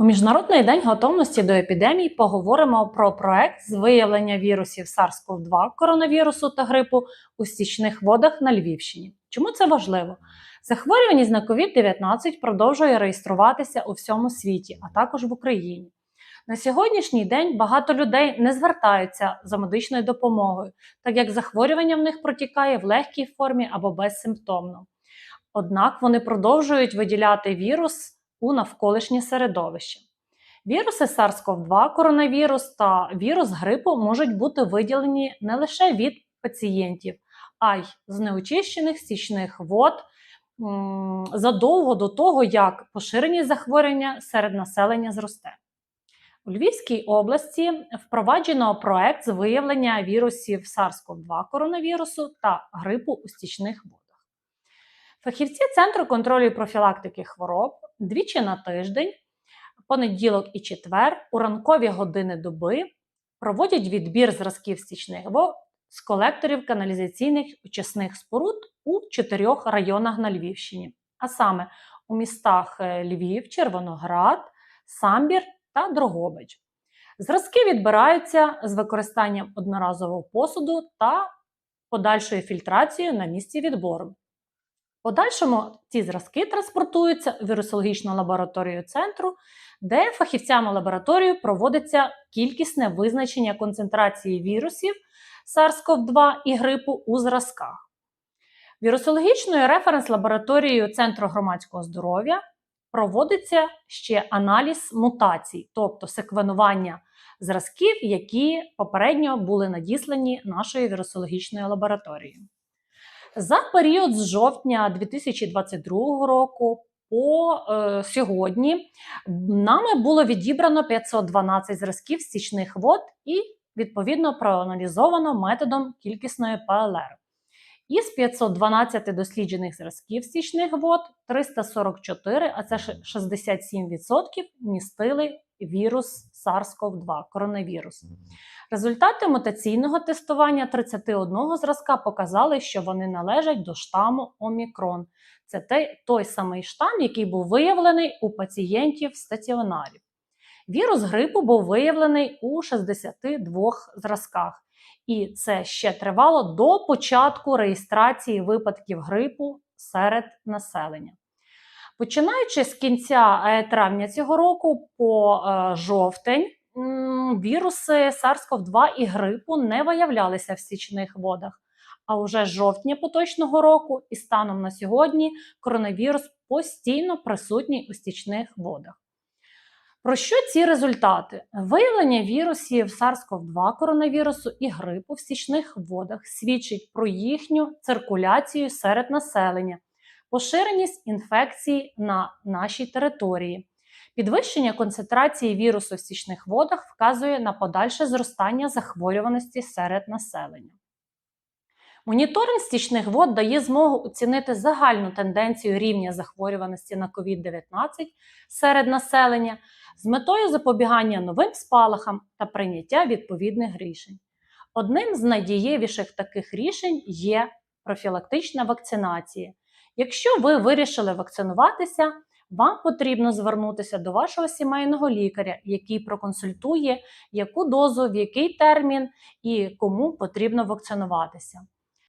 У Міжнародний день готовності до епідемії поговоримо про проект з виявлення вірусів SARS-CoV-2 коронавірусу та грипу у стічних водах на Львівщині. Чому це важливо? Захворюваність на COVID-19 продовжує реєструватися у всьому світі, а також в Україні. На сьогоднішній день багато людей не звертаються за медичною допомогою, так як захворювання в них протікає в легкій формі або безсимптомно. Однак вони продовжують виділяти вірус у навколишнє середовище. Віруси SARS-CoV-2, коронавірус та вірус грипу можуть бути виділені не лише від пацієнтів, а й з неочищених стічних вод задовго до того, як поширення захворювання серед населення зросте. У Львівській області впроваджено проект з виявлення вірусів SARS-CoV-2 коронавірусу та грипу у стічних водах. Фахівці Центру контролю і профілактики хвороб двічі на тиждень, понеділок і четвер, у ранкові години доби проводять відбір зразків стічних вод з колекторів каналізаційних очисних споруд у чотирьох районах на Львівщині, а саме у містах е, Львів, Червоноград, Самбір та Дрогобич. Зразки відбираються з використанням одноразового посуду та подальшою фільтрацією на місці відбору. В Подальшому ці зразки транспортуються у вірусологічну лабораторію центру, де фахівцями лабораторії проводиться кількісне визначення концентрації вірусів SARS-CoV-2 і грипу у зразках. Вірусологічною референс-лабораторією Центру громадського здоров'я проводиться ще аналіз мутацій, тобто секвенування зразків, які попередньо були надіслані нашою вірусологічною лабораторією. За період з жовтня 2022 року по е, сьогодні нами було відібрано 512 зразків стічних вод і відповідно проаналізовано методом кількісної ПЛР. Із 512 досліджених зразків стічних вод 344, а це 67%, містили вірус SARS-CoV-2, коронавірус. Результати мутаційного тестування 31 зразка показали, що вони належать до штаму Омікрон. Це той, той самий штам, який був виявлений у пацієнтів стаціонарів. Вірус грипу був виявлений у 62 зразках, і це ще тривало до початку реєстрації випадків грипу серед населення. Починаючи з кінця е, травня цього року по е, жовтень віруси SARS-CoV-2 і грипу не виявлялися в стічних водах. А уже з жовтня поточного року і станом на сьогодні коронавірус постійно присутній у стічних водах. Про що ці результати? Виявлення вірусів SARS-CoV-2 коронавірусу і грипу в стічних водах свідчить про їхню циркуляцію серед населення, поширеність інфекції на нашій території. Підвищення концентрації вірусу в стічних водах вказує на подальше зростання захворюваності серед населення. Моніторинг стічних вод дає змогу оцінити загальну тенденцію рівня захворюваності на COVID-19 серед населення з метою запобігання новим спалахам та прийняття відповідних рішень. Одним з найдієвіших таких рішень є профілактична вакцинація. Якщо ви вирішили вакцинуватися, вам потрібно звернутися до вашого сімейного лікаря, який проконсультує, яку дозу, в який термін і кому потрібно вакцинуватися.